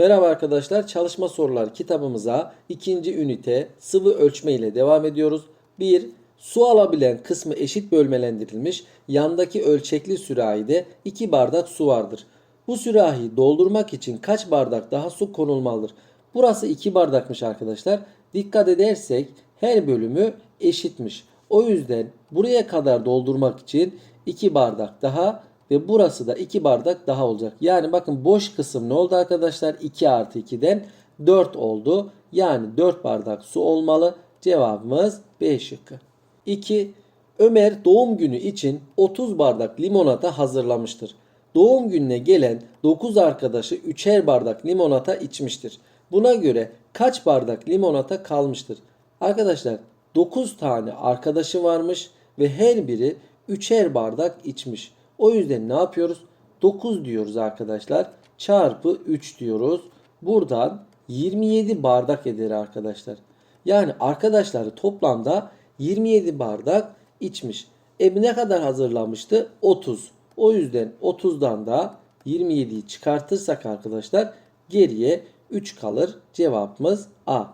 Merhaba arkadaşlar. Çalışma sorular kitabımıza ikinci ünite sıvı ölçme ile devam ediyoruz. 1. Su alabilen kısmı eşit bölmelendirilmiş. Yandaki ölçekli sürahide 2 bardak su vardır. Bu sürahiyi doldurmak için kaç bardak daha su konulmalıdır? Burası 2 bardakmış arkadaşlar. Dikkat edersek her bölümü eşitmiş. O yüzden buraya kadar doldurmak için 2 bardak daha ve burası da 2 bardak daha olacak. Yani bakın boş kısım ne oldu arkadaşlar? 2 artı 2'den 4 oldu. Yani 4 bardak su olmalı. Cevabımız B şıkkı. 2. Ömer doğum günü için 30 bardak limonata hazırlamıştır. Doğum gününe gelen 9 arkadaşı 3'er bardak limonata içmiştir. Buna göre kaç bardak limonata kalmıştır? Arkadaşlar 9 tane arkadaşı varmış ve her biri 3'er bardak içmiş. O yüzden ne yapıyoruz? 9 diyoruz arkadaşlar. Çarpı 3 diyoruz. Buradan 27 bardak eder arkadaşlar. Yani arkadaşları toplamda 27 bardak içmiş. E ne kadar hazırlamıştı? 30. O yüzden 30'dan da 27'yi çıkartırsak arkadaşlar geriye 3 kalır. Cevabımız A.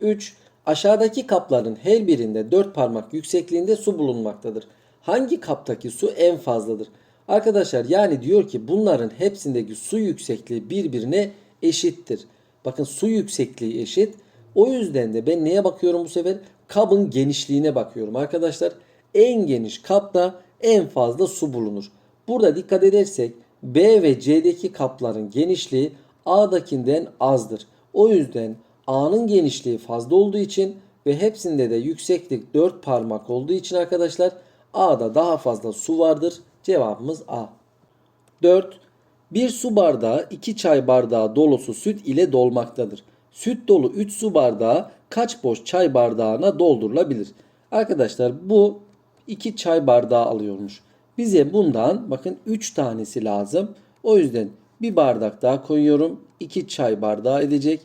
3. Aşağıdaki kapların her birinde 4 parmak yüksekliğinde su bulunmaktadır. Hangi kaptaki su en fazladır? Arkadaşlar yani diyor ki bunların hepsindeki su yüksekliği birbirine eşittir. Bakın su yüksekliği eşit. O yüzden de ben neye bakıyorum bu sefer? Kabın genişliğine bakıyorum arkadaşlar. En geniş kapta en fazla su bulunur. Burada dikkat edersek B ve C'deki kapların genişliği A'dakinden azdır. O yüzden A'nın genişliği fazla olduğu için ve hepsinde de yükseklik 4 parmak olduğu için arkadaşlar A'da daha fazla su vardır. Cevabımız A. 4. Bir su bardağı 2 çay bardağı dolusu süt ile dolmaktadır. Süt dolu 3 su bardağı kaç boş çay bardağına doldurulabilir? Arkadaşlar bu 2 çay bardağı alıyormuş. Bize bundan bakın 3 tanesi lazım. O yüzden bir bardak daha koyuyorum. 2 çay bardağı edecek.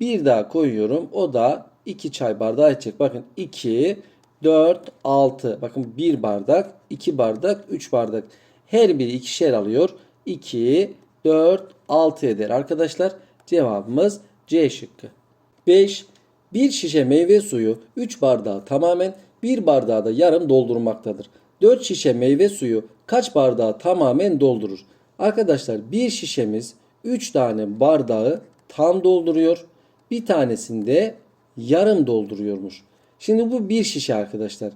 Bir daha koyuyorum. O da 2 çay bardağı edecek. Bakın 2, 4, 6. Bakın 1 bardak, 2 bardak, 3 bardak. Her biri ikişer alıyor. 2, 4, 6 eder. Arkadaşlar cevabımız C şıkkı. 5. Bir şişe meyve suyu 3 bardağı tamamen 1 bardağı da yarım doldurmaktadır. 4 şişe meyve suyu kaç bardağı tamamen doldurur? Arkadaşlar bir şişemiz 3 tane bardağı tam dolduruyor. Bir tanesinde yarım dolduruyormuş. Şimdi bu bir şişe arkadaşlar.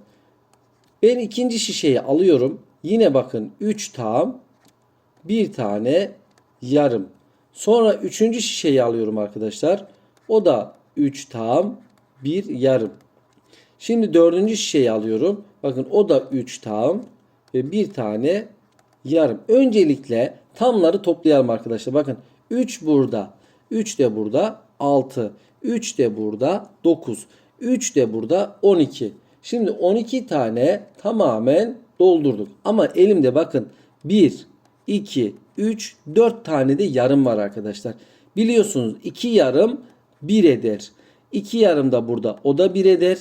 Ben ikinci şişeyi alıyorum. Yine bakın 3 tam bir tane yarım. Sonra üçüncü şişeyi alıyorum arkadaşlar. O da 3 tam bir yarım. Şimdi dördüncü şişeyi alıyorum. Bakın o da 3 tam ve bir tane yarım. Öncelikle tamları toplayalım arkadaşlar. Bakın 3 burada. 3 de burada 6. 3 de burada 9. 3 de burada 12. Şimdi 12 tane tamamen doldurduk. Ama elimde bakın 1, 2, 3, 4 tane de yarım var arkadaşlar. Biliyorsunuz 2 yarım 1 eder. 2 yarım da burada o da 1 eder.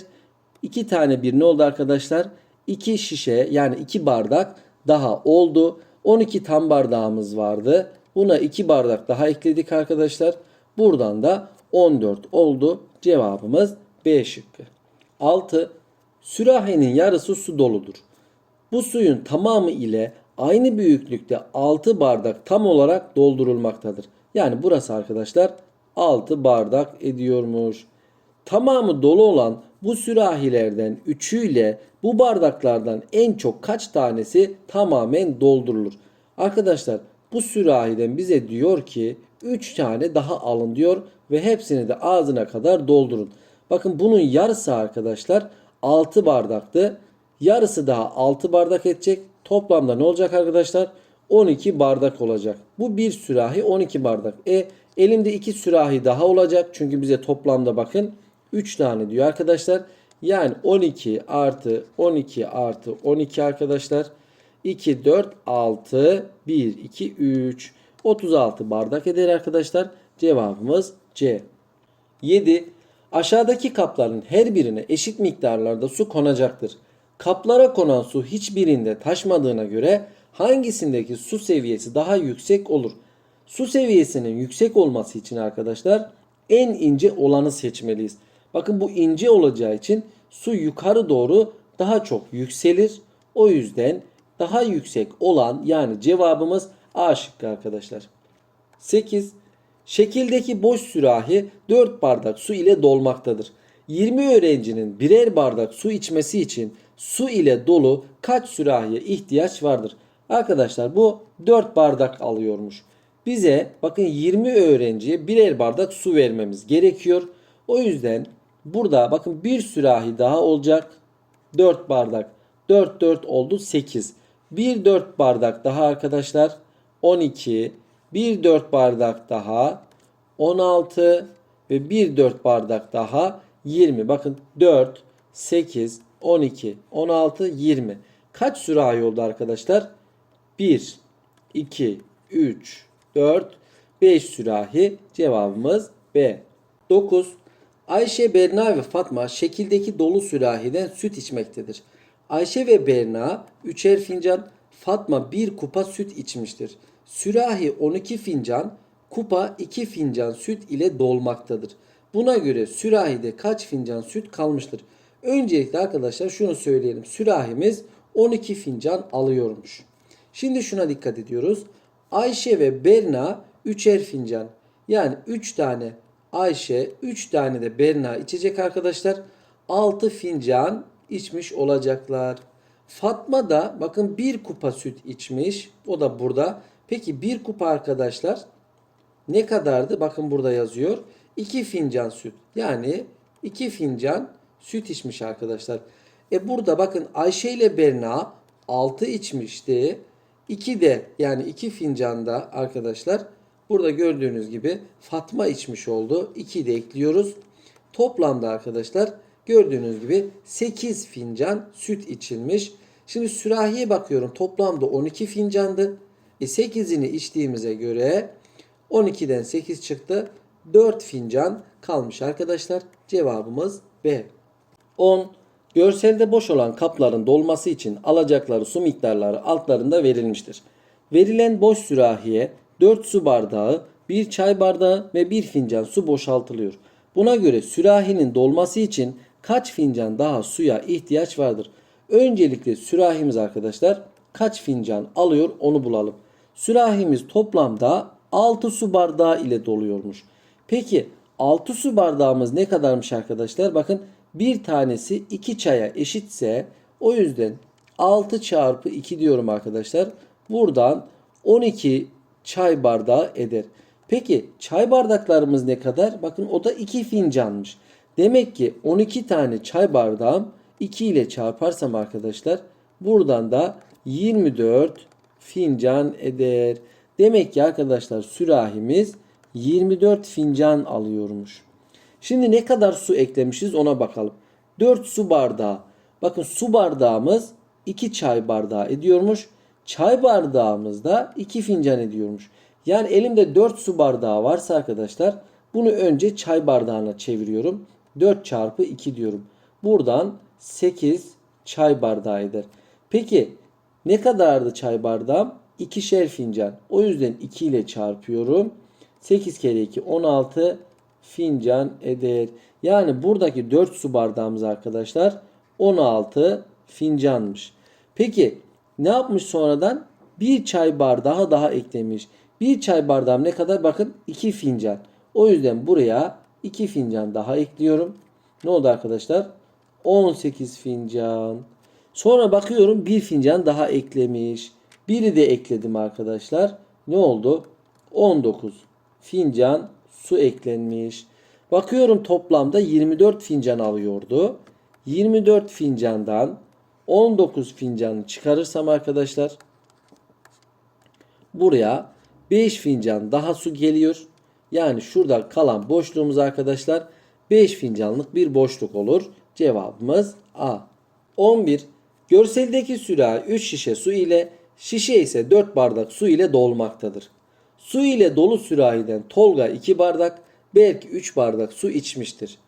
2 tane bir ne oldu arkadaşlar? 2 şişe yani 2 bardak daha oldu. 12 tam bardağımız vardı. Buna 2 bardak daha ekledik arkadaşlar. Buradan da 14 oldu. Cevabımız B şıkkı. 6. Sürahinin yarısı su doludur. Bu suyun tamamı ile aynı büyüklükte 6 bardak tam olarak doldurulmaktadır. Yani burası arkadaşlar 6 bardak ediyormuş. Tamamı dolu olan bu sürahilerden üçüyle bu bardaklardan en çok kaç tanesi tamamen doldurulur? Arkadaşlar bu sürahiden bize diyor ki 3 tane daha alın diyor ve hepsini de ağzına kadar doldurun. Bakın bunun yarısı arkadaşlar 6 bardaktı. Yarısı daha 6 bardak edecek. Toplamda ne olacak arkadaşlar? 12 bardak olacak. Bu bir sürahi 12 bardak. E elimde 2 sürahi daha olacak. Çünkü bize toplamda bakın 3 tane diyor arkadaşlar. Yani 12 artı 12 artı 12 arkadaşlar. 2, 4, 6, 1, 2, 3. 36 bardak eder arkadaşlar. Cevabımız C. 7. Aşağıdaki kapların her birine eşit miktarlarda su konacaktır. Kaplara konan su hiçbirinde taşmadığına göre hangisindeki su seviyesi daha yüksek olur? Su seviyesinin yüksek olması için arkadaşlar en ince olanı seçmeliyiz. Bakın bu ince olacağı için su yukarı doğru daha çok yükselir. O yüzden daha yüksek olan yani cevabımız A şıkkı arkadaşlar. 8. Şekildeki boş sürahi 4 bardak su ile dolmaktadır. 20 öğrencinin birer bardak su içmesi için su ile dolu kaç sürahiye ihtiyaç vardır? Arkadaşlar bu 4 bardak alıyormuş. Bize bakın 20 öğrenciye birer bardak su vermemiz gerekiyor. O yüzden burada bakın bir sürahi daha olacak. 4 bardak. 4 4 oldu 8. Bir 4 bardak daha arkadaşlar 12. Bir 4 bardak daha 16 ve bir 4 bardak daha 20. Bakın 4, 8, 12, 16, 20. Kaç sürahi oldu arkadaşlar? 1, 2, 3, 4, 5 sürahi. Cevabımız B. 9. Ayşe, Berna ve Fatma şekildeki dolu sürahiden süt içmektedir. Ayşe ve Berna üçer fincan, Fatma bir kupa süt içmiştir. Sürahi 12 fincan, kupa 2 fincan süt ile dolmaktadır. Buna göre sürahide kaç fincan süt kalmıştır? Öncelikle arkadaşlar şunu söyleyelim. Sürahimiz 12 fincan alıyormuş. Şimdi şuna dikkat ediyoruz. Ayşe ve Berna üçer fincan. Yani 3 tane Ayşe, 3 tane de Berna içecek arkadaşlar. 6 fincan içmiş olacaklar. Fatma da bakın bir kupa süt içmiş. O da burada. Peki bir kupa arkadaşlar ne kadardı? Bakın burada yazıyor. 2 fincan süt. Yani 2 fincan süt içmiş arkadaşlar. E burada bakın Ayşe ile Berna 6 içmişti. 2 de yani 2 fincanda arkadaşlar burada gördüğünüz gibi Fatma içmiş oldu. 2 de ekliyoruz. Toplamda arkadaşlar gördüğünüz gibi 8 fincan süt içilmiş. Şimdi sürahiye bakıyorum. Toplamda 12 fincandı. E 8'ini içtiğimize göre 12'den 8 çıktı. 4 fincan kalmış arkadaşlar. Cevabımız B. 10. Görselde boş olan kapların dolması için alacakları su miktarları altlarında verilmiştir. Verilen boş sürahiye 4 su bardağı, 1 çay bardağı ve 1 fincan su boşaltılıyor. Buna göre sürahinin dolması için kaç fincan daha suya ihtiyaç vardır? Öncelikle sürahimiz arkadaşlar kaç fincan alıyor onu bulalım. Sürahimiz toplamda 6 su bardağı ile doluyormuş. Peki 6 su bardağımız ne kadarmış arkadaşlar? Bakın bir tanesi 2 çaya eşitse o yüzden 6 çarpı 2 diyorum arkadaşlar. Buradan 12 çay bardağı eder. Peki çay bardaklarımız ne kadar? Bakın o da 2 fincanmış. Demek ki 12 tane çay bardağım 2 ile çarparsam arkadaşlar buradan da 24 fincan eder. Demek ki arkadaşlar sürahimiz 24 fincan alıyormuş. Şimdi ne kadar su eklemişiz ona bakalım. 4 su bardağı. Bakın su bardağımız 2 çay bardağı ediyormuş. Çay bardağımız da 2 fincan ediyormuş. Yani elimde 4 su bardağı varsa arkadaşlar bunu önce çay bardağına çeviriyorum. 4 çarpı 2 diyorum. Buradan 8 çay bardağı eder. Peki ne kadardı çay bardağım? 2'şer fincan. O yüzden 2 ile çarpıyorum. 8 kere 2 16 fincan eder. Yani buradaki 4 su bardağımız arkadaşlar 16 fincanmış. Peki ne yapmış sonradan? Bir çay bardağı daha eklemiş. Bir çay bardağım ne kadar? Bakın 2 fincan. O yüzden buraya 2 fincan daha ekliyorum. Ne oldu arkadaşlar? 18 fincan. Sonra bakıyorum bir fincan daha eklemiş. Biri de ekledim arkadaşlar. Ne oldu? 19 fincan su eklenmiş. Bakıyorum toplamda 24 fincan alıyordu. 24 fincandan 19 fincanı çıkarırsam arkadaşlar buraya 5 fincan daha su geliyor. Yani şurada kalan boşluğumuz arkadaşlar 5 fincanlık bir boşluk olur. Cevabımız A. 11. Görseldeki sürahi 3 şişe su ile şişe ise 4 bardak su ile dolmaktadır. Su ile dolu sürahiden Tolga 2 bardak, Berk 3 bardak su içmiştir.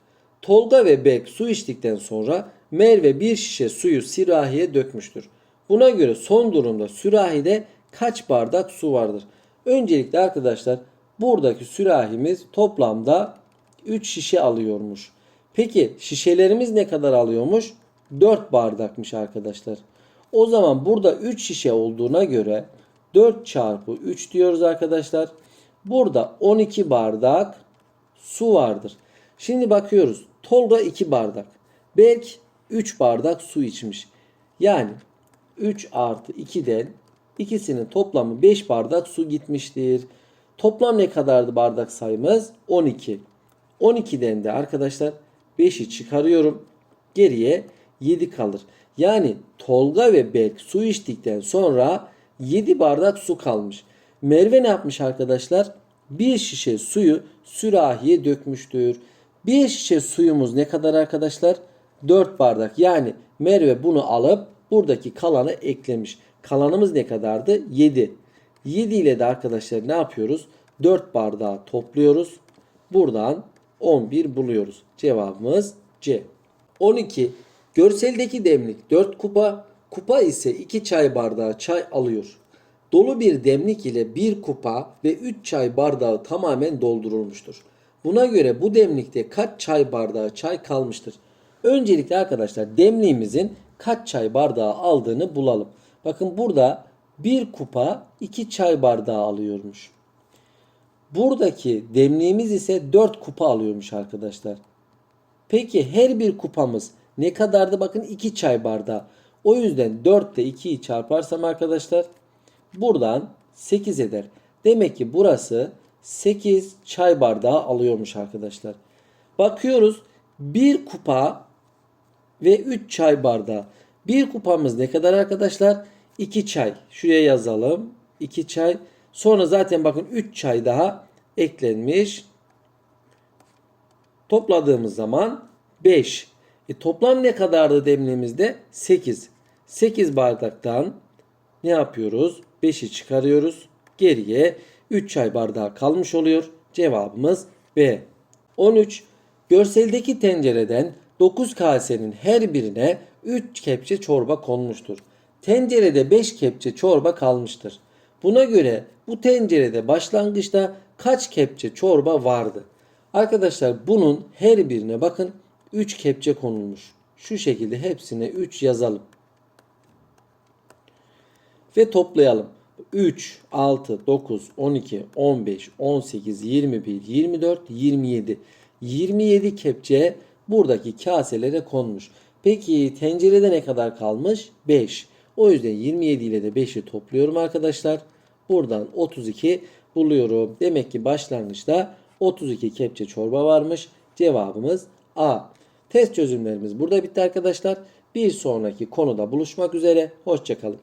Tolga ve Berk su içtikten sonra Merve bir şişe suyu sürahiye dökmüştür. Buna göre son durumda sürahide kaç bardak su vardır? Öncelikle arkadaşlar buradaki sürahimiz toplamda 3 şişe alıyormuş. Peki şişelerimiz ne kadar alıyormuş? 4 bardakmış arkadaşlar. O zaman burada 3 şişe olduğuna göre 4 çarpı 3 diyoruz arkadaşlar. Burada 12 bardak su vardır. Şimdi bakıyoruz. Tolga 2 bardak. Berk 3 bardak su içmiş. Yani 3 artı 2'den ikisinin toplamı 5 bardak su gitmiştir. Toplam ne kadardı bardak sayımız? 12. 12'den de arkadaşlar 5'i çıkarıyorum. Geriye 7 kalır. Yani Tolga ve Berk su içtikten sonra 7 bardak su kalmış. Merve ne yapmış arkadaşlar? Bir şişe suyu sürahiye dökmüştür. Bir şişe suyumuz ne kadar arkadaşlar? 4 bardak. Yani Merve bunu alıp buradaki kalanı eklemiş. Kalanımız ne kadardı? 7. 7 ile de arkadaşlar ne yapıyoruz? 4 bardağı topluyoruz. Buradan 11 buluyoruz. Cevabımız C. 12. Görseldeki demlik 4 kupa, kupa ise 2 çay bardağı çay alıyor. Dolu bir demlik ile 1 kupa ve 3 çay bardağı tamamen doldurulmuştur. Buna göre bu demlikte kaç çay bardağı çay kalmıştır? Öncelikle arkadaşlar demliğimizin kaç çay bardağı aldığını bulalım. Bakın burada 1 kupa 2 çay bardağı alıyormuş. Buradaki demliğimiz ise 4 kupa alıyormuş arkadaşlar. Peki her bir kupamız ne kadardı? Bakın 2 çay bardağı. O yüzden 4 ile 2'yi çarparsam arkadaşlar buradan 8 eder. Demek ki burası 8 çay bardağı alıyormuş arkadaşlar. Bakıyoruz 1 kupa ve 3 çay bardağı. Bir kupamız ne kadar arkadaşlar? 2 çay. Şuraya yazalım. 2 çay. Sonra zaten bakın 3 çay daha eklenmiş. Topladığımız zaman 5. E toplam ne kadardı demliğimizde? 8. 8 bardaktan ne yapıyoruz? 5'i çıkarıyoruz. Geriye 3 çay bardağı kalmış oluyor. Cevabımız B. 13. Görseldeki tencereden 9 kasenin her birine 3 kepçe çorba konmuştur. Tencerede 5 kepçe çorba kalmıştır. Buna göre bu tencerede başlangıçta kaç kepçe çorba vardı? Arkadaşlar bunun her birine bakın 3 kepçe konulmuş. Şu şekilde hepsine 3 yazalım. Ve toplayalım. 3, 6, 9, 12, 15, 18, 21, 24, 27. 27 kepçe buradaki kaselere konmuş. Peki tencerede ne kadar kalmış? 5. O yüzden 27 ile de 5'i topluyorum arkadaşlar. Buradan 32 buluyorum. Demek ki başlangıçta 32 kepçe çorba varmış. Cevabımız A. Test çözümlerimiz burada bitti arkadaşlar. Bir sonraki konuda buluşmak üzere. Hoşçakalın.